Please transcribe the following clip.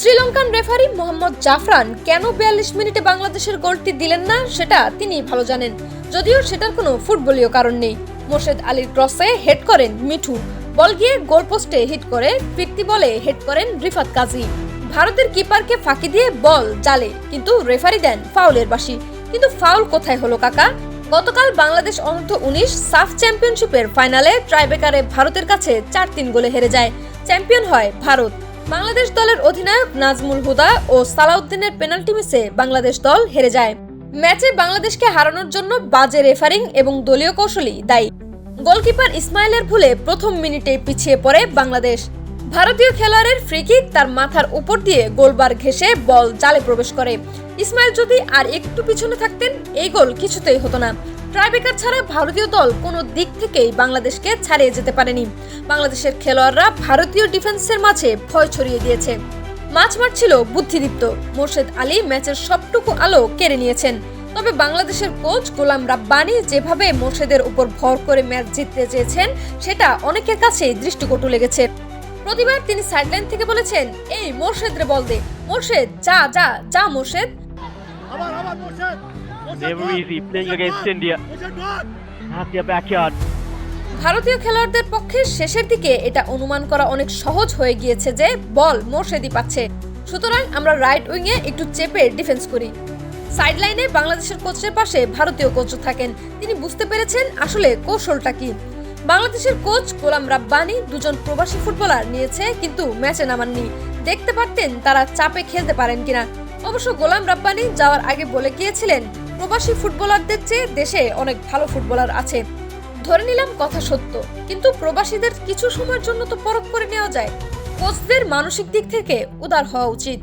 Sri Lankan referee Mohammad জাফরান কেন বিয়াল্লিশ মিনিটে বাংলাদেশের গোলটি দিলেন না, সেটা তিনি ভালো জানেন। যদিও সেটার কোনো ফুটবলীয় কারণ নেই। মোর্শেদ আলীর ক্রসে হেড করেন মিঠু। বল গিয়ে গোলপোস্টে হিট করে ফিরতি বলে হেড করেন রিফাত কাজী। ভারতের কিপারকে ফাঁকি দিয়ে বল জালে, কিন্তু রেফারি দেন ফাউলের বাসি। কিন্তু ফাউল কোথায় হলো কাকা? গতকাল বাংলাদেশ অনূর্ধ্ব উনিশ সাফ চ্যাম্পিয়নশিপের ফাইনালে ট্রাইবেকারে ভারতের কাছে চার তিন গোলে হেরে যায়। চ্যাম্পিয়ন হয় ভারত। বাংলাদেশ দলের অধিনায়ক নাজমুল হুদা ও সালাউদ্দিনের পেনাল্টি মিসে বাংলাদেশ দল হেরে যায়। ম্যাচে বাংলাদেশকে হারানোর জন্য বাজে রেফারিং এবং দলীয় কৌশলই দায়ী। গোলকিপার ইসমাইলের ভুলে প্রথম মিনিটে পিছিয়ে পড়ে বাংলাদেশ। ভারতীয় খেলোয়াড়ের ফ্রিকিক তার মাথার উপর দিয়ে গোলবার ঘেঁষে বল জালে প্রবেশ করে। ইসমাইল যদি আর একটু পিছনে থাকতেন, এই গোল কিছুতেই হতো না। ট্রাইবেকার ছাড়া ভারতীয় দল কোনো দিক থেকেই বাংলাদেশকে ছাড়িয়ে যেতে পারেনি। বাংলাদেশের খেলোয়াড়রা ভারতীয় ডিফেন্সের মাঝে ভয় ছড়িয়ে দিয়েছে। মাছ মারছিল বুদ্ধিদীপ্ত। মোর্শেদ আলী ম্যাচের সবটুকু আলো কেড়ে নিয়েছেন। তবে বাংলাদেশের কোচ গোলাম রাব্বানি যেভাবে মোর্শেদের উপর ভর করে ম্যাচ জিততে চেয়েছেন, সেটা অনেকের কাছেই দৃষ্টিকটু লেগেছে। প্রতিবার তিনি সাইডলাইন থেকে বলেছেন, এই মোর্শেদ রে বল দে। মোর্শেদ, যা যা যা Morshed. Never easy playing against India. Morshed. At their backyard. ভারতীয় খেলোয়াড়দের পক্ষে শেষের দিকে এটা অনুমান করা অনেক সহজ হয়ে গিয়েছে যে বল মোর্শেদই পাচ্ছে। সুতরাং আমরা রাইট উইংয়ে একটু চেপে ডিফেন্স করি। সাইডলাইনে বাংলাদেশের কোচের পাশে ভারতীয় কোচ থাকেন। তিনি বুঝতে পেরেছেন আসলে কৌশলটা কি। বাংলাদেশের কোচ গোলাম রাব্বানি দুজন প্রবাসী ফুটবলার নিয়েছে কিন্তু ম্যাচে নামাননি। দেখতে পারতেন তারা চাপে খেলতে পারেন কিনা। অবশ্য গোলাম রাব্বানি যাওয়ার আগে বলে গিয়েছিলেন, প্রবাসী ফুটবলারদের চেয়ে দেশে অনেক ভালো ফুটবলার আছে। ধরে নিলাম কথা সত্য, কিন্তু প্রবাসীদের কিছু সময়ের জন্য তো পরখ করে নেওয়া যায়। কোচদের মানসিক দিক থেকে উদার হওয়া উচিত।